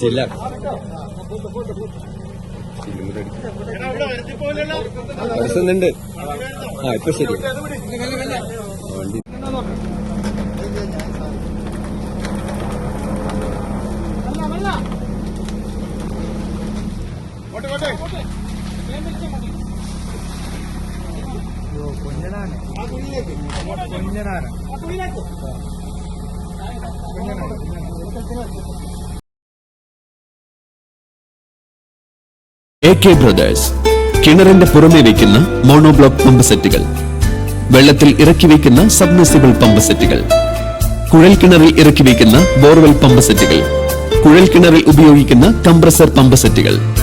ചില്ല മനസ്സുന്നുണ്ട് ആ ഇപ്പൊ ശരി വണ്ടി എ കെ ബ്രദേഴ്സ് കിണറിന്റെ പുറമെ വയ്ക്കുന്ന മോണോബ്ലോക്ക് പമ്പ് സെറ്റുകൾ. വെള്ളത്തിൽ ഇറക്കി വയ്ക്കുന്ന സബ്മിസിബിൾ പമ്പ് സെറ്റുകൾ. കുഴൽ കിണറിൽ ഇറക്കി വയ്ക്കുന്ന ബോർവെൽ പമ്പ് സെറ്റുകൾ. കുഴൽ കിണറിൽ ഉപയോഗിക്കുന്ന കംപ്രസർ പമ്പ് സെറ്റുകൾ.